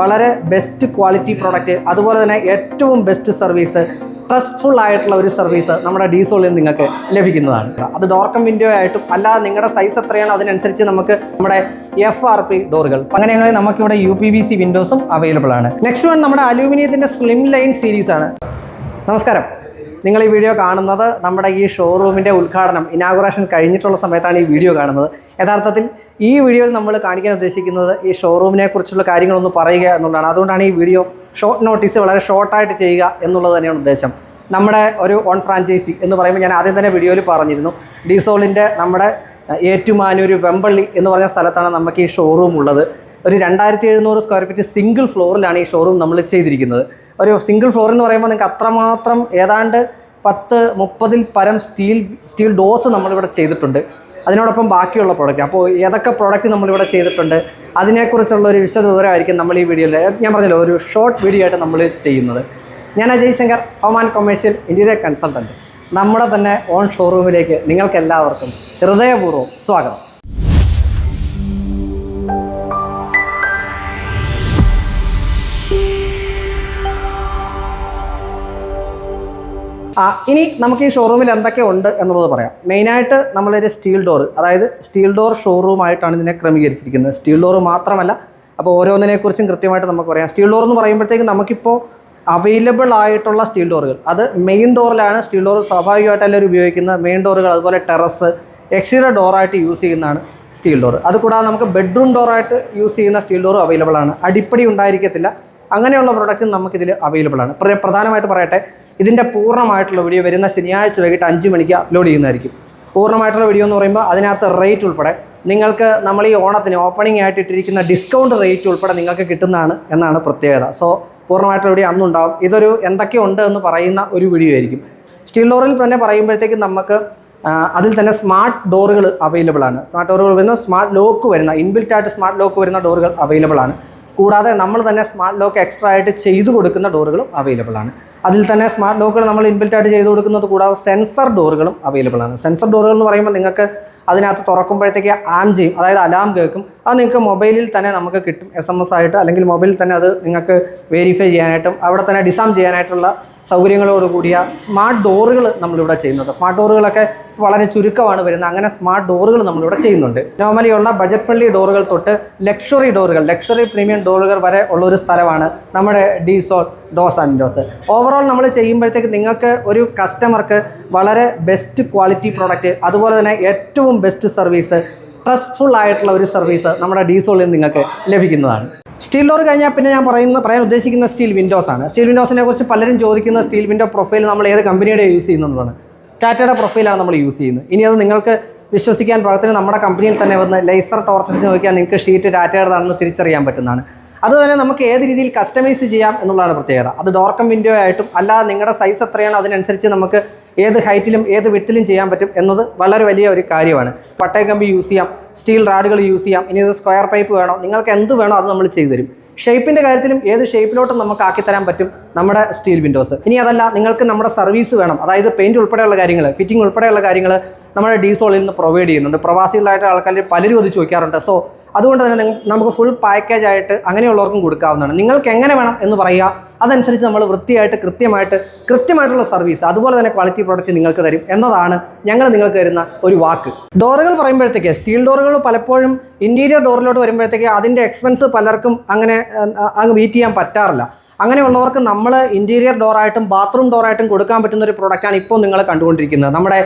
വളരെ best quality product അതുപോലെ തന്നെ ഏറ്റവും ബെസ്റ്റ് സർവീസ് ട്രസ്റ്റ്ഫുൾ ആയിട്ടുള്ള ഒരു സർവീസ് നമ്മുടെ ഡീസോളിൽ നിങ്ങൾക്ക് ലഭിക്കുന്നതാണ്. അത് ഡോർക്കം വിൻഡോ ആയിട്ടും അല്ലാതെ നിങ്ങളുടെ സൈസ് എത്രയാണോ അതിനനുസരിച്ച് നമുക്ക് നമ്മുടെ എഫ് ആർ പി ഡോറുകൾ അങ്ങനെ അങ്ങനെ നമുക്കിവിടെ യു പി വി സി വിൻഡോസും അവൈലബിൾ ആണ്. നെക്സ്റ്റ് വൺ നമ്മുടെ അലൂമിനിയത്തിന്റെ സ്ലിം ലൈൻ സീരീസ് ആണ്. നമസ്കാരം. നിങ്ങൾ ഈ വീഡിയോ കാണുന്നത് നമ്മുടെ ഈ ഷോറൂമിന്റെ ഉദ്ഘാടനം ഇനാഗുറേഷൻ കഴിഞ്ഞിട്ടുള്ള സമയത്താണ് ഈ വീഡിയോ കാണുന്നത്. യഥാർത്ഥത്തിൽ ഈ വീഡിയോയിൽ നമ്മൾ കാണിക്കാൻ ഉദ്ദേശിക്കുന്നത് ഈ ഷോറൂമിനെ കുറിച്ചുള്ള കാര്യങ്ങളൊന്ന് പറയുക എന്നുള്ളതാണ്. അതുകൊണ്ടാണ് ഈ വീഡിയോ ഷോർട്ട് നോട്ടീസ് വളരെ ഷോർട്ടായിട്ട് ചെയ്യുക എന്നുള്ളത് തന്നെയാണ് ഉദ്ദേശം. നമ്മുടെ ഒരു ഓൺ ഫ്രാഞ്ചൈസി എന്ന് പറയുമ്പോൾ ഞാൻ ആദ്യം തന്നെ വീഡിയോയിൽ പറഞ്ഞിരുന്നു. ഡീസോളിന്റെ നമ്മുടെ ഏറ്റുമാനൂർ വെമ്പള്ളി എന്ന് പറഞ്ഞ സ്ഥലത്താണ് നമുക്ക് ഈ ഷോറൂം ഉള്ളത്. ഒരു രണ്ടായിരത്തി എഴുന്നൂറ് സ്ക്വയർ ഫീറ്റ് സിംഗിൾ ഫ്ലോറിലാണ് ഈ ഷോറൂം നമ്മൾ ചെയ്തിരിക്കുന്നത്. ഒരു സിംഗിൾ ഫ്ലോർ എന്ന് പറയുമ്പോൾ നിങ്ങൾക്ക് അത്രമാത്രം ഏതാണ്ട് പത്ത് മുപ്പതിൽ പരം സ്റ്റീൽ സ്റ്റീൽ ഡോസ് നമ്മളിവിടെ ചെയ്തിട്ടുണ്ട്. അതിനോടൊപ്പം ബാക്കിയുള്ള പ്രോഡക്റ്റ് അപ്പോൾ ഏതൊക്കെ പ്രോഡക്റ്റ് നമ്മളിവിടെ ചെയ്തിട്ടുണ്ട് അതിനെക്കുറിച്ചുള്ള ഒരു വിശദ വിവരമായിരിക്കും നമ്മൾ ഈ വീഡിയോയിൽ ഞാൻ പറഞ്ഞല്ലോ ഒരു ഷോർട്ട് വീഡിയോ ആയിട്ട് നമ്മൾ ചെയ്യുന്നത്. ഞാൻ Ajay Shankar home and commercial interior consultant നമ്മുടെ തന്നെ ഓൺ ഷോറൂമിലേക്ക് നിങ്ങൾക്ക് എല്ലാവർക്കും ഹൃദയപൂർവം സ്വാഗതം. ഇനി നമുക്ക് ഈ ഷോറൂമിൽ എന്തൊക്കെ ഉണ്ട് എന്നുള്ളത് പറയാം. മെയിനായിട്ട് നമ്മളൊരു സ്റ്റീൽ ഡോർ അതായത് സ്റ്റീൽ ഡോർ ഷോറൂമായിട്ടാണ് ഇതിനെ ക്രമീകരിച്ചിരിക്കുന്നത്. സ്റ്റീൽ ഡോർ മാത്രമല്ല അപ്പോൾ ഓരോന്നിനെക്കുറിച്ചും കൃത്യമായിട്ട് നമുക്ക് പറയാം. സ്റ്റീൽ ഡോർ എന്ന് പറയുമ്പോഴത്തേക്കും നമുക്കിപ്പോൾ അവൈലബിൾ ആയിട്ടുള്ള സ്റ്റീൽ ഡോറുകൾ അത് മെയിൻ ഡോറിലാണ് സ്റ്റീൽ ഡോർ സ്വാഭാവികമായിട്ട് എല്ലാവരും ഉപയോഗിക്കുന്നത് മെയിൻ ഡോറുകൾ അതുപോലെ ടെറസ് എക്സ്റ്റീരിയർ ഡോറായിട്ട് യൂസ് ചെയ്യുന്നതാണ് സ്റ്റീൽ ഡോർ അതുകൂടാതെ നമുക്ക് ബെഡ്റൂം ഡോറായിട്ട് യൂസ് ചെയ്യുന്ന സ്റ്റീൽ ഡോറും അവൈലബിൾ ആണ്. അടിപ്പടി ഉണ്ടായിരിക്കത്തില്ല. അങ്ങനെയുള്ള പ്രൊഡക്റ്റ് നമുക്കിതിൽ അവൈലബിൾ ആണ്. പ്ര- പ്രധാനമായിട്ട് പറയട്ടെ ഇതിന്റെ പൂർണമായിട്ടുള്ള വീഡിയോ വരുന്ന ശനിയാഴ്ച വൈകിട്ട് അഞ്ച് മണിക്ക് അപ്ലോഡ് ചെയ്യുന്നതായിരിക്കും. പൂർണമായിട്ടുള്ള വീഡിയോ എന്ന് പറയുമ്പോൾ അതിനകത്ത് റേറ്റ് ഉൾപ്പെടെ നിങ്ങൾക്ക് നമ്മൾ ഈ ഓണത്തിന് ഓപ്പണിംഗ് ആയിട്ട് ഇട്ടിരിക്കുന്ന ഡിസ്കൗണ്ട് റേറ്റ് ഉൾപ്പെടെ നിങ്ങൾക്ക് കിട്ടുന്നതാണ് എന്നാണ് പ്രത്യേകത. സോ പൂർണമായിട്ടുള്ള വീഡിയോ അന്നുണ്ടാവും. ഇതൊരു എന്തൊക്കെ ഉണ്ട് എന്ന് പറയുന്ന ഒരു വീഡിയോ ആയിരിക്കും. സ്റ്റീൽ ഡോറിൽ തന്നെ പറയുമ്പോഴത്തേക്കും നമുക്ക് അതിൽ തന്നെ സ്മാർട്ട് ഡോറുകൾ അവൈലബിൾ ആണ്. സ്മാർട്ട് ഡോറുകൾ വരുന്ന സ്മാർട്ട് ലോക്ക് വരുന്ന ഇൻബിൽറ്റ് ആയിട്ട് സ്മാർട്ട് ലോക്ക് വരുന്ന ഡോറുകൾ അവൈലബിൾ ആണ്. കൂടാതെ നമ്മൾ തന്നെ സ്മാർട്ട് ലോക്ക് എക്സ്ട്രാ ആയിട്ട് ചെയ്തു കൊടുക്കുന്ന ഡോറുകളും അവൈലബിൾ ആണ്. അതിൽ തന്നെ സ്മാർട്ട് ലോക്കുകൾ നമ്മൾ ഇൻബിൽറ്റ് ആയിട്ട് ചെയ്തു കൊടുക്കുന്നത് കൂടാതെ സെൻസർ ഡോറുകളും അവൈലബിൾ ആണ്. സെൻസർ ഡോറുകൾ എന്ന് പറയുമ്പോൾ നിങ്ങൾക്ക് അതിനകത്ത് തുറക്കുമ്പോഴത്തേക്ക് ആം ചെയ്യും. അതായത് അലാം കേൾക്കും. അത് നിങ്ങൾക്ക് മൊബൈലിൽ തന്നെ നമുക്ക് കിട്ടും. എസ് എം എസ് ആയിട്ട് അല്ലെങ്കിൽ മൊബൈലിൽ തന്നെ അത് നിങ്ങൾക്ക് വെരിഫൈ ചെയ്യാനായിട്ടും അവിടെ തന്നെ ഡിസാം ചെയ്യാനായിട്ടുള്ള സൗകര്യങ്ങളോട് കൂടിയ സ്മാർട്ട് ഡോറുകൾ നമ്മളിവിടെ ചെയ്യുന്നുണ്ട്. സ്മാർട്ട് ഡോറുകളൊക്കെ വളരെ ചുരുക്കമാണ് വരുന്നത്. അങ്ങനെ സ്മാർട്ട് ഡോറുകൾ നമ്മളിവിടെ ചെയ്യുന്നുണ്ട്. നോർമലി ഉള്ള ബജറ്റ് ഫ്രണ്ട്ലി ഡോറുകൾ തൊട്ട് ലക്ഷറി ഡോറുകൾ ലക്ഷറി പ്രീമിയം ഡോറുകൾ വരെ ഉള്ള ഒരു സ്ഥലമാണ് നമ്മുടെ ഡീസോൾ ഡോസ് ആൻഡ് ഡോസ്. ഓവറോൾ നമ്മൾ ചെയ്യുമ്പോഴത്തേക്ക് നിങ്ങൾക്ക് ഒരു കസ്റ്റമർക്ക് വളരെ ബെസ്റ്റ് ക്വാളിറ്റി പ്രോഡക്റ്റ് അതുപോലെ തന്നെ ഏറ്റവും ബെസ്റ്റ് സർവീസ് ട്രസ്റ്റ്ഫുൾ ആയിട്ടുള്ള ഒരു സർവീസ് നമ്മുടെ ഡീസോളിൽ നിങ്ങൾക്ക് ലഭിക്കുന്നതാണ്. സ്റ്റീൽ ഡോർ കഴിഞ്ഞാൽ പിന്നെ ഞാൻ പറയുന്ന പറയാൻ ഉദ്ദേശിക്കുന്ന സ്റ്റീൽ വിൻഡോസ് ആണ്. സ്റ്റീൽ വിൻഡോസിനെ കുറിച്ച് പലരും ചോദിക്കുന്ന സ്റ്റീൽ വിൻഡോ പ്രൊഫൈൽ നമ്മൾ ഏത് കമ്പനിയുടെ യൂസ് ചെയ്യുന്നതാണ് ടാറ്റയുടെ പ്രൊഫൈലാണ് നമ്മൾ യൂസ് ചെയ്യുന്നത്. ഇനി അത് നിങ്ങൾക്ക് വിശ്വസിക്കാൻ പാകത്തിന് നമ്മുടെ കമ്പനിയിൽ തന്നെ വന്ന് ലേസർ ടോർച്ച് അടിച്ച് നോക്കിയാൽ നിങ്ങൾക്ക് ഷീറ്റ് ടാറ്റയുടേതാണെന്ന് തിരിച്ചറിയാൻ പറ്റുന്നതാണ്. അതുതന്നെ നമുക്ക് ഏത് രീതിയിൽ കസ്റ്റമൈസ് ചെയ്യാം എന്നുള്ളതാണ് പ്രത്യേകത. അത് ഡോർക്കം വിൻഡോ ആയിട്ടും അല്ലാതെ നിങ്ങളുടെ സൈസ് എത്രയാണോ അതിനനുസരിച്ച് നമുക്ക് ഏത് ഹൈറ്റിലും ഏത് വിട്ടിലും ചെയ്യാൻ പറ്റും എന്നത് വളരെ വലിയ ഒരു കാര്യമാണ്. പട്ടയ കമ്പി യൂസ് ചെയ്യാം സ്റ്റീൽ റാഡുകൾ യൂസ് ചെയ്യാം ഇനി ഇത് സ്ക്വയർ പൈപ്പ് വേണോ നിങ്ങൾക്ക് എന്ത് വേണോ അത് നമ്മൾ ചെയ്തു തരും. ഷേപ്പിന്റെ കാര്യത്തിലും ഏത് ഷേപ്പിലോട്ടും നമുക്ക് ആക്കി തരാൻ പറ്റും നമ്മുടെ സ്റ്റീൽ വിൻഡോസ്. ഇനി അതല്ല നിങ്ങൾക്ക് നമ്മുടെ സർവീസ് വേണം. അതായത് പെയിന്റ് ഉൾപ്പെടെയുള്ള കാര്യങ്ങൾ ഫിറ്റിംഗ് ഉൾപ്പെടെയുള്ള കാര്യങ്ങൾ നമ്മുടെ ഡീസോളിൽ നിന്ന് പ്രൊവൈഡ് ചെയ്യുന്നുണ്ട്. പ്രവാസികളായിട്ട് ആൾക്കാർ പലരും അത് ചോദിക്കാറുണ്ട്. സോ അതുകൊണ്ട് തന്നെ നമുക്ക് ഫുൾ പാക്കേജ് ആയിട്ട് അങ്ങനെയുള്ളവർക്കും കൊടുക്കാവുന്നതാണ്. നിങ്ങൾക്ക് എങ്ങനെ വേണം എന്ന് പറയുക അതനുസരിച്ച് നമ്മൾ വൃത്തിയായിട്ട് കൃത്യമായിട്ട് കൃത്യമായിട്ടുള്ള സർവീസ് അതുപോലെ തന്നെ ക്വാളിറ്റി പ്രോഡക്റ്റ് നിങ്ങൾക്ക് തരും എന്നതാണ് ഞങ്ങൾ നിങ്ങൾക്ക് തരുന്ന ഒരു വാക്ക്. ഡോറുകൾ പറയുമ്പോഴത്തേക്ക് സ്റ്റീൽ ഡോറുകൾ പലപ്പോഴും ഇന്റീരിയർ ഡോറിലോട്ട് വരുമ്പോഴത്തേക്ക് അതിന്റെ എക്സ്പെൻസ് പലർക്കും അങ്ങനെ അങ്ങ് മീറ്റ് ചെയ്യാൻ പറ്റാറില്ല. അങ്ങനെയുള്ളവർക്ക് നമ്മൾ ഇന്റീരിയർ ഡോറായിട്ടും ബാത്റൂം ഡോറായിട്ടും കൊടുക്കാൻ പറ്റുന്ന ഒരു പ്രൊഡക്റ്റാണ് ഇപ്പോൾ നിങ്ങൾ കണ്ടുകൊണ്ടിരിക്കുന്നത്. നമ്മുടെ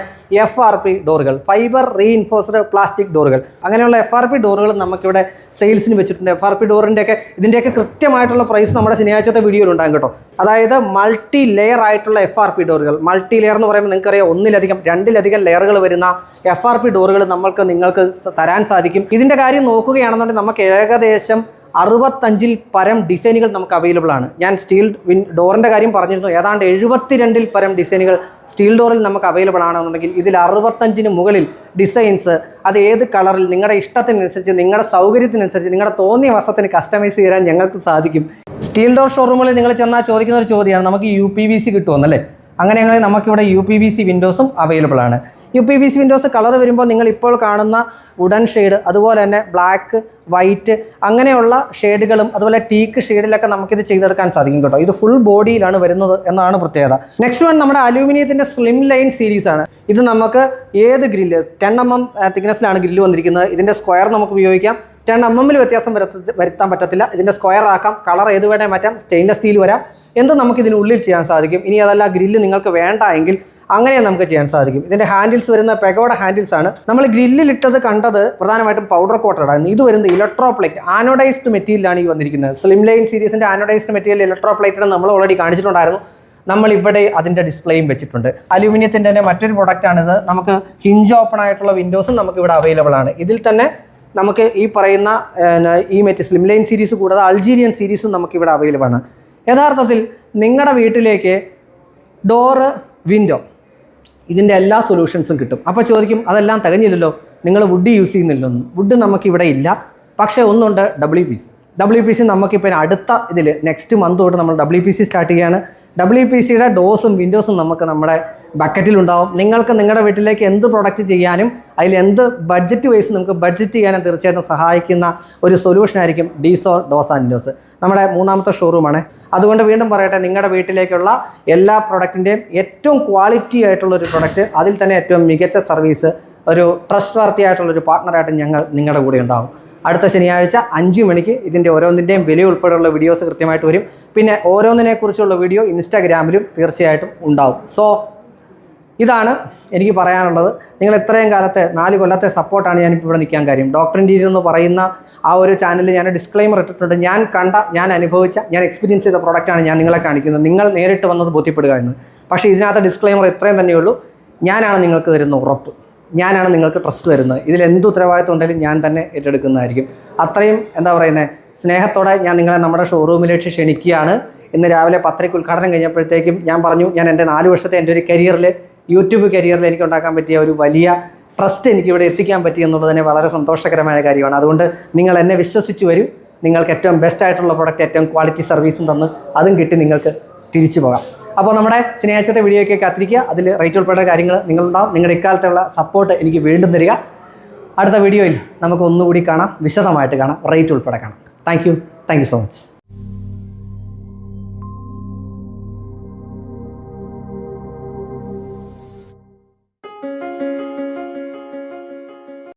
എഫ് ആർ പി ഡോറുകൾ ഫൈബർ റീഇൻഫോഴ്സ്ഡ് പ്ലാസ്റ്റിക് ഡോറുകൾ അങ്ങനെയുള്ള എഫ് ആർ പി ഡോറുകൾ നമുക്കിവിടെ സെയിൽസിന് വെച്ചിട്ടുണ്ട്. എഫ് ആർ പി ഡോറിന്റെയൊക്കെ ഇതിന്റെയൊക്കെ കൃത്യമായിട്ടുള്ള പ്രൈസ് നമ്മുടെ ശനിയാഴ്ചത്തെ വീഡിയോയിൽ ഉണ്ടാകും കേട്ടോ. അതായത് മൾട്ടി ലെയർ ആയിട്ടുള്ള എഫ് ആർ പി ഡോറുകൾ മൾട്ടി ലെയർ എന്ന് പറയുമ്പോൾ നിങ്ങൾക്കറിയാം ഒന്നിലധികം രണ്ടിലധികം ലെയറുകൾ വരുന്ന എഫ് ആർ പി ഡോറുകൾ നമ്മൾക്ക് നിങ്ങൾക്ക് തരാൻ സാധിക്കും. ഇതിന്റെ കാര്യം നോക്കുകയാണെന്നുണ്ടെങ്കിൽ നമുക്ക് ഏകദേശം അറുപത്തഞ്ചിൽ പരം ഡിസൈനുകൾ നമുക്ക് അവൈലബിൾ ആണ്. ഞാൻ സ്റ്റീൽ വിൻ ഡോറിന്റെ കാര്യം പറഞ്ഞിരുന്നു. ഏതാണ്ട് എഴുപത്തിരണ്ടിൽ പരം ഡിസൈനുകൾ സ്റ്റീൽ ഡോറിൽ നമുക്ക് അവൈലബിൾ ആണെന്നുണ്ടെങ്കിൽ ഇതിൽ അറുപത്തഞ്ചിന് മുകളിൽ ഡിസൈൻസ് അത് ഏത് കളറിൽ നിങ്ങളുടെ ഇഷ്ടത്തിനനുസരിച്ച് നിങ്ങളുടെ സൗകര്യത്തിനനുസരിച്ച് നിങ്ങളുടെ തോന്നിയ വസ്ത്രത്തിന് കസ്റ്റമൈസ് ചെയ്യാൻ ഞങ്ങൾക്ക് സാധിക്കും. സ്റ്റീൽ ഡോർ ഷോറൂമുകളിൽ നിങ്ങൾ ചെന്നാൽ ചോദിക്കുന്ന ഒരു ചോദ്യമാണ് നമുക്ക് യു പി വി സി കിട്ടുമെന്നല്ലേ അങ്ങനെയാണെങ്കിൽ നമുക്കിവിടെ യു പി വി സി വിൻഡോസും അവൈലബിൾ ആണ്. U P V C windows colour വരുമ്പോൾ നിങ്ങൾ ഇപ്പോൾ കാണുന്ന വുഡൻ ഷെയ്ഡ് അതുപോലെ തന്നെ ബ്ലാക്ക് വൈറ്റ് അങ്ങനെയുള്ള ഷെയ്ഡുകളും അതുപോലെ ടീക്ക് ഷെയ്ഡിലൊക്കെ നമുക്കിത് ചെയ്തെടുക്കാൻ സാധിക്കും കേട്ടോ. ഇത് ഫുൾ ബോഡിയിലാണ് വരുന്നത് എന്നാണ് പ്രത്യേകത. നെക്സ്റ്റ് വൺ നമ്മുടെ അലൂമിനിയത്തിന്റെ സ്ലിം ലൈൻ സീരീസ് ആണ്. ഇത് നമുക്ക് ഏത് ഗ്രില്ല് ടെൻ എം എം തിക്നെസ്സിലാണ് ഗ്രില്ല് വന്നിരിക്കുന്നത്. ഇതിന്റെ സ്ക്വയർ നമുക്ക് ഉപയോഗിക്കാം. ടെൻ എം എമ്മിൽ വ്യത്യാസം വരുത്ത വരുത്താൻ പറ്റത്തില്ല. ഇതിന്റെ സ്ക്വയർ ആക്കാം. കളർ ഏത് വേണേൽ മാറ്റാം. സ്റ്റെയിൻലെസ് സ്റ്റീൽ വരാം. എന്ത് നമുക്ക് ഇതിനുള്ളിൽ ചെയ്യാൻ സാധിക്കും. ഇനി അതല്ല ഗ്രില്ല് നിങ്ങൾക്ക് വേണ്ട എങ്കിൽ അങ്ങനെ നമുക്ക് ചെയ്യാൻ സാധിക്കും. ഇതിന്റെ ഹാൻഡിൽസ് വരുന്ന പെഗോഡ ഹാൻഡിൽസ് ആണ്. നമ്മൾ ഗ്രില്ലിലിട്ടത് കണ്ടത് പ്രധാനമായിട്ടും പൗഡർ കോട്ടഡ് ആയിരുന്നു ഇത് വരുന്നത് ഇലക്ട്രോപ്ലേറ്റ് ആനോഡൈസ്ഡ് മെറ്റീരിയലാണ് ഈ വന്നിരിക്കുന്നത്. സ്ലിം ലൈൻ സീരീസിന്റെ ആനോഡൈസ്ഡ് മെറ്റീരിയൽ ഇലക്ട്രോപ്ലേറ്റ് നമ്മൾ ഓൾറെഡി കാണിച്ചിട്ടുണ്ടായിരുന്നു. നമ്മൾ ഇവിടെ അതിന്റെ ഡിസ്പ്ലേയും വെച്ചിട്ടുണ്ട്. അലൂമിനിയത്തിന്റെ തന്നെ മറ്റൊരു ആണിത് നമുക്ക് ഹിഞ്ച് ഓപ്പൺ ആയിട്ടുള്ള വിൻഡോസും നമുക്ക് ഇവിടെ അവൈലബിൾ ആണ്. ഇതിൽ തന്നെ നമുക്ക് ഈ പറയുന്ന ഈ മറ്റ് സ്ലിം ലൈൻ സീരീസ് കൂടാതെ അൾജീരിയൻ സീരീസും നമുക്ക് ഇവിടെ അവൈലബിൾ ആണ്. യഥാർത്ഥത്തിൽ നിങ്ങളുടെ വീട്ടിലേക്ക് ഡോറ് വിൻഡോ ഇതിന്റെ എല്ലാ സൊല്യൂഷൻസും കിട്ടും. അപ്പോൾ ചോദിക്കും അതെല്ലാം തികഞ്ഞില്ലല്ലോ? നിങ്ങൾ വുഡ് യൂസ് ചെയ്യുന്നില്ലല്ലോ? വുഡ് നമുക്കിവിടെ ഇല്ല. പക്ഷേ ഒന്നുണ്ട് W P C W P C നമുക്കിപ്പോൾ അടുത്ത ഇതിൽ നെക്സ്റ്റ് മന്ത് തൊട്ട് നമ്മൾ ഡബ്ല്യു പി സി സ്റ്റാർട്ട് ചെയ്യുകയാണ് ഡബ്ല്യു പി സിയുടെ ഡോസും വിൻഡോസും നമുക്ക് നമ്മുടെ ബക്കറ്റിലുണ്ടാവും നിങ്ങൾക്ക് നിങ്ങളുടെ വീട്ടിലേക്ക് എന്ത് പ്രൊഡക്റ്റ് ചെയ്യാനും അതിൽ എന്ത് ബഡ്ജറ്റ് വൈസ് നമുക്ക് ബഡ്ജറ്റ് ചെയ്യാനും തീർച്ചയായിട്ടും സഹായിക്കുന്ന ഒരു സൊല്യൂഷൻ ആയിരിക്കും ഡീസോ ഡോസ് ആൻഡ് വിൻഡോസ് നമ്മുടെ മൂന്നാമത്തെ ഷോറൂമാണ് അതുകൊണ്ട് വീണ്ടും പറയട്ടെ നിങ്ങളുടെ വീട്ടിലേക്കുള്ള എല്ലാ പ്രൊഡക്റ്റിന്റെയും ഏറ്റവും ക്വാളിറ്റി ആയിട്ടുള്ള ഒരു പ്രൊഡക്റ്റ് അതിൽ തന്നെ ഏറ്റവും മികച്ച സർവീസ് ഒരു ട്രസ്റ്റ് വർത്തി ആയിട്ടുള്ള ഒരു പാർട്ട്ണറായിട്ട് ഞങ്ങൾ നിങ്ങളുടെ കൂടെ ഉണ്ടാവും. അടുത്ത ശനിയാഴ്ച അഞ്ച് മണിക്ക് ഇതിന്റെ ഓരോന്നിന്റെയും വില ഉൾപ്പെടെയുള്ള വീഡിയോസ് കൃത്യമായിട്ട് വരും. പിന്നെ ഓരോന്നിനെക്കുറിച്ചുള്ള വീഡിയോ ഇൻസ്റ്റാഗ്രാമിലും തീർച്ചയായിട്ടും ഉണ്ടാവും. സോ ഇതാണ് എനിക്ക് പറയാനുള്ളത്. നിങ്ങൾ ഇത്രയും കാലത്തെ നാല് കൊല്ലത്തെ സപ്പോർട്ടാണ് ഞാനിപ്പോൾ ഇവിടെ നിൽക്കാൻ കാര്യം. ഡോക്ടർ ഇന്റീരിയർ എന്ന് പറയുന്ന ആ ഒരു ചാനലിൽ ഞാൻ ഡിസ്ക്ലെയിമർ ഇട്ടിട്ടുണ്ട്. ഞാൻ കണ്ട ഞാൻ അനുഭവിച്ച ഞാൻ എക്സ്പീരിയൻസ് ചെയ്ത പ്രോഡക്റ്റാണ് ഞാൻ നിങ്ങളെ കാണിക്കുന്നത്. നിങ്ങൾ നേരിട്ട് വന്നത് ബോധ്യപ്പെടുക എന്ന്. പക്ഷേ ഇതിനകത്ത് ഡിസ്ക്ലെയിമർ ഇത്രയും തന്നെയുള്ളൂ ഞാനാണ് നിങ്ങൾക്ക് തരുന്ന ഉറപ്പ്. ഞാനാണ് നിങ്ങൾക്ക് ട്രസ്റ്റ് തരുന്നത്. ഇതിൽ എന്ത് ഉത്തരവാദിത്വം ഉണ്ടെങ്കിലും ഞാൻ തന്നെ ഏറ്റെടുക്കുന്നതായിരിക്കും. അത്രയും എന്താ പറയുന്നത് സ്നേഹത്തോടെ ഞാൻ നിങ്ങളെ നമ്മുടെ ഷോറൂമിലേക്ക് ക്ഷണിക്കുകയാണ്. ഇന്ന് രാവിലെ പത്തരയ്ക്ക് ഉദ്ഘാടനം കഴിഞ്ഞപ്പോഴത്തേക്കും ഞാൻ പറഞ്ഞു ഞാൻ എന്റെ നാല് വർഷത്തെ എന്റെ ഒരു കരിയറിൽ യൂട്യൂബ് കരിയറിൽ എനിക്ക് ഉണ്ടാക്കാൻ പറ്റിയ ഒരു വലിയ ട്രസ്റ്റ് എനിക്ക് ഇവിടെ എത്തിക്കാൻ പറ്റി എന്നുള്ളത് തന്നെ വളരെ സന്തോഷകരമായ കാര്യമാണ്. അതുകൊണ്ട് നിങ്ങൾ എന്നെ വിശ്വസിച്ച് വരൂ. നിങ്ങൾക്ക് ഏറ്റവും ബെസ്റ്റ് ആയിട്ടുള്ള പ്രൊഡക്റ്റ് ഏറ്റവും ക്വാളിറ്റി സർവീസും തന്ന് അതും കിട്ടി നിങ്ങൾക്ക് തിരിച്ചു പോകാം. അപ്പോൾ നമ്മുടെ ശനിയാഴ്ചത്തെ വീഡിയോയ്ക്ക് കാത്തിരിക്കുക. അതിൽ റേറ്റ് ഉൾപ്പെടെ കാര്യങ്ങൾ നിങ്ങളുണ്ടാവും. നിങ്ങളുടെ ഇക്കാലത്തുള്ള സപ്പോർട്ട് എനിക്ക് വീണ്ടും തരിക. അടുത്ത വീഡിയോയിൽ നമുക്ക് ഒന്നുകൂടി കാണാം. വിശദമായിട്ട് കാണാം. റേറ്റ് ഉൾപ്പെടെ കാണാം. Thank you thank you so much